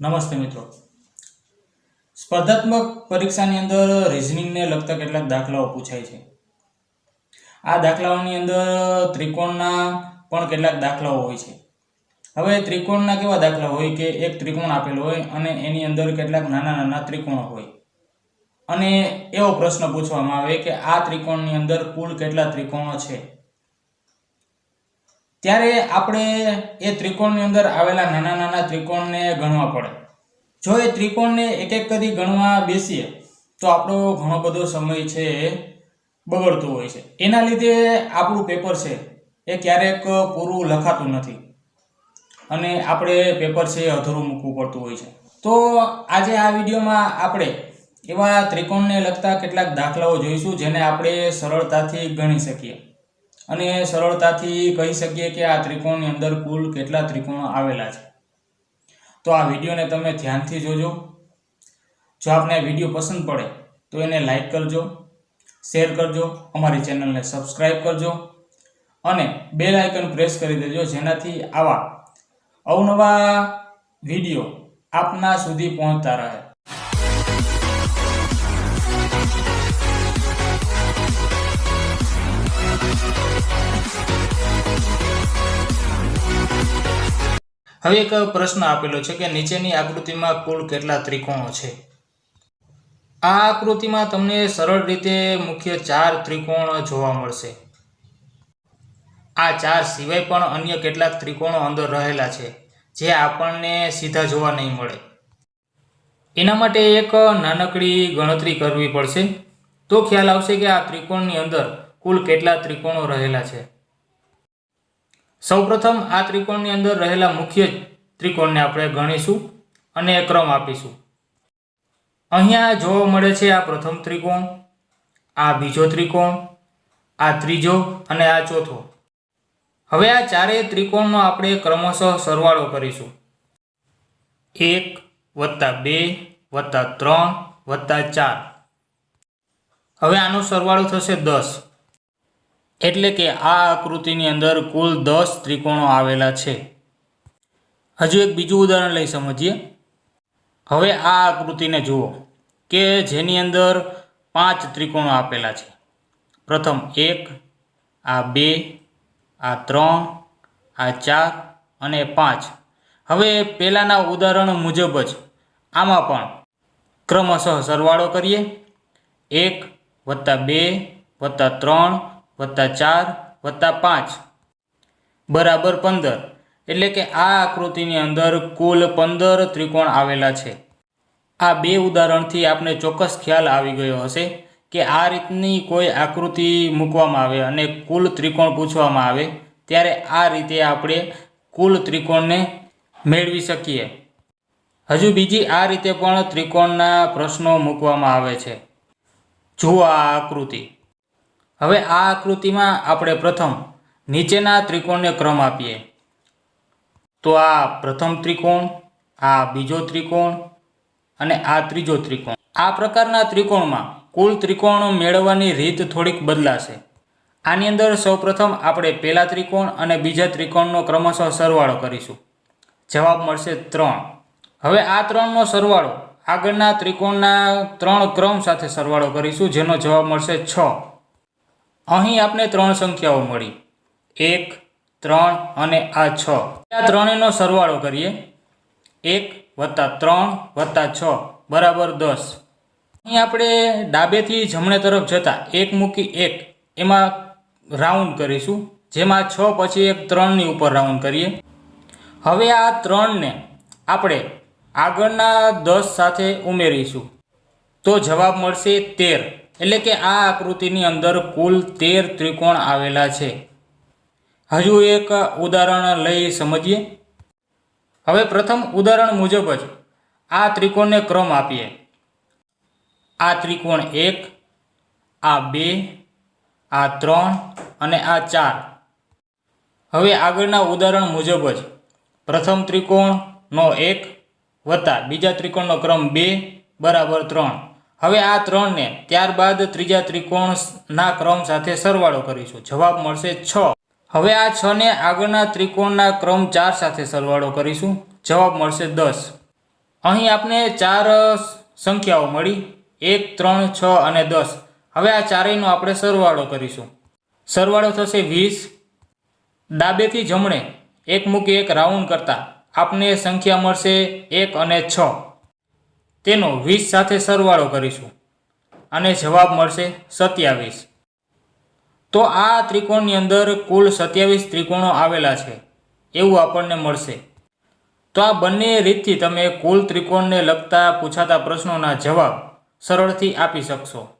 નમસ્તે મિત્રો. સ્પર્ધાત્મક પરીક્ષાની અંદર રિઝનિંગને લગતા કેટલાક દાખલાઓ પૂછાય છે. આ દાખલાઓની અંદર ત્રિકોણના પણ કેટલાક દાખલાઓ હોય છે. હવે ત્રિકોણના કેવા દાખલા હોય કે એક ત્રિકોણ આપેલો હોય અને એની અંદર કેટલાક નાના નાના ત્રિકોણો હોય? અને એવો પ્રશ્ન પૂછવામાં આવે કે આ ત્રિકોણની અંદર કુલ કેટલા ત્રિકોણો છે? ત્યારે આપણે એ ત્રિકોણની અંદર આવેલા નાના નાના ત્રિકોણને ગણવા પડે. જો એ ત્રિકોણને એક એક કરી ગણવા બેસીએ, તો આપણો ઘણો બધો સમય છે બગડતો હોય છે. એના લીધે આપણું પેપર છે એ ક્યારેક પૂરું લખાતું નથી. અને આપણે પેપર છે અધૂરું મૂકવું પડતું હોય છે. તો આજે આ વિડીયોમાં આપણે એવા ત્રિકોણને લગતા કેટલાક દાખલાઓ જોઈશું જેને આપણે સરળતાથી ગણી શકીએ. અને સરળતાથી કહી શકીએ કે આ ત્રિકોણની અંદર કુલ કેટલા ત્રિકોણ આવેલા છે. તો આ વિડીયોને તમે ધ્યાનથી જોજો. જો આપને વીડિયો પસંદ પડે, તો એને લાઈક કરજો, શેર કરજો, અમારી ચેનલને સબસ્ક્રાઈબ કરજો અને બેલ આઇકન પ્રેસ કરી દેજો, જેનાથી આવા અવનવા વીડિયો આપના સુધી પહોંચતા રહે. હવે એક પ્રશ્ન આપેલો છે કે નીચેની આકૃતિમાં કુલ કેટલા ત્રિકોણો છે? આ આકૃતિમાં તમને સરળ રીતે મુખ્ય ચાર ત્રિકોણ જોવા મળશે. આ ચાર સિવાય પણ અન્ય કેટલાક ત્રિકોણો અંદર રહેલા છે, જે આપણને સીધા જોવા નહીં મળે. એના માટે એક નાનકડી ગણતરી કરવી પડશે. તો ખ્યાલ આવશે કે આ ત્રિકોણની અંદર કુલ કેટલા ત્રિકોણો રહેલા છે? સૌપ્રથમ આ ત્રિકોણની અંદર રહેલા મુખ્ય ત્રિકોણને આપણે ગણીશું અને ક્રમ આપીશું. અહીંયા જોવા મળે છે આ પ્રથમ ત્રિકોણ, આ બીજો ત્રિકોણ, આ ત્રીજો અને આ ચોથો. હવે આ ચારેય ત્રિકોણનો આપણે ક્રમશઃ સરવાળો કરીશું. એક વત્તા બે વત્તા ત્રણ વત્તા ચાર. હવે આનો સરવાળો થશે દસ. એટલે કે આ આકૃતિની અંદર કુલ દસ ત્રિકોણો આવેલા છે. હજુ એક બીજું ઉદાહરણ લઈ સમજીએ. હવે આ આકૃતિને જુઓ કે જેની અંદર પાંચ ત્રિકોણો આપેલા છે. પ્રથમ એક, આ બે, આ ત્રણ, આ ચાર અને પાંચ. હવે પહેલાંના ઉદાહરણ મુજબ જ આમાં પણ ક્રમશઃ સરવાળો કરીએ. એક વત્તા બે વત્તા ત્રણ વત્તા ચાર વત્તા પાંચ. બરાબર પંદર. એટલે કે આ આકૃતિની અંદર કુલ પંદર ત્રિકોણ આવેલા છે. આ બે ઉદાહરણથી આપણે ચોક્કસ ખ્યાલ આવી ગયો હશે કે આ રીતની કોઈ આકૃતિ મૂકવામાં આવે અને કુલ ત્રિકોણ પૂછવામાં આવે ત્યારે આ રીતે આપણે કુલ ત્રિકોણને મેળવી શકીએ. હજુ બીજી આ રીતે પણ ત્રિકોણના પ્રશ્નો મૂકવામાં આવે છે. જુઓ આ આકૃતિ. હવે આ આકૃતિમાં આપણે પ્રથમ નીચેના ત્રિકોણને ક્રમ આપીએ. તો આ પ્રથમ ત્રિકોણ, આ બીજો ત્રિકોણ અને આ ત્રીજો ત્રિકોણ. આ પ્રકારના ત્રિકોણમાં કુલ ત્રિકોણો મેળવવાની રીત થોડીક બદલાશે. આની અંદર સૌપ્રથમ આપણે પહેલા ત્રિકોણ અને બીજા ત્રિકોણનો ક્રમશઃ સરવાળો કરીશું. જવાબ મળશે ત્રણ. હવે આ ત્રણનો સરવાળો આગળના ત્રિકોણના ત્રણ ક્રમ સાથે સરવાળો કરીશું, જેનો જવાબ મળશે છ. અહીં આપણે ત્રણ સંખ્યાઓ મળી. એક, ત્રણ અને આ છ. આ ત્રણેયનો સરવાળો કરીએ. એક વત્તા ત્રણ વત્તા છ બરાબર દસ. અહીં આપણે ડાબેથી જમણે તરફ જતા એક મૂકી એક એમાં રાઉન્ડ કરીશું. જેમાં છ પછી એક ત્રણની ઉપર રાઉન્ડ કરીએ. હવે આ ત્રણને આપણે આગળના દસ સાથે ઉમેરીશું. તો જવાબ મળશે તેર. એટલે કે આ આકૃતિની અંદર કુલ તેર ત્રિકોણ આવેલા છે. હજુ એક ઉદાહરણ લઈ સમજીએ. હવે પ્રથમ ઉદાહરણ મુજબ જ આ ત્રિકોણને ક્રમ આપીએ. આ ત્રિકોણ એક, આ બે, આ ત્રણ અને આ ચાર. હવે આગળના ઉદાહરણ મુજબ જ પ્રથમ ત્રિકોણનો એક વત્તા બીજા ત્રિકોણનો ક્રમ બે બરાબર ત્રણ. હવે આ ત્રણને ત્યારબાદ ત્રીજા ત્રિકોણના ક્રમ સાથે સરવાળો કરીશું. જવાબ મળશે છ. હવે આ છને આગળના ત્રિકોણના ક્રમ ચાર સાથે સરવાળો કરીશું. જવાબ મળશે દસ. અહીં આપને ચાર સંખ્યાઓ મળી. એક, ત્રણ, છ અને દસ. હવે આ ચારેયનો આપણે સરવાળો કરીશું. સરવાળો થશે વીસ. ડાબેથી જમણે એક મૂકી એક રાઉન્ડ કરતાં આપને સંખ્યા મળશે એક અને છ. તેનો વીસ સાથે સરવાળો કરીશું. અને જવાબ મળશે સત્યાવીસ. તો આ ત્રિકોણની અંદર કુલ સત્યાવીસ ત્રિકોણો આવેલા છે. એવું આપણને મળશે. તો આ બંને રીતથી તમે કુલ ત્રિકોણને લગતા પૂછાતા પ્રશ્નોના જવાબ સરળથી આપી શકશો.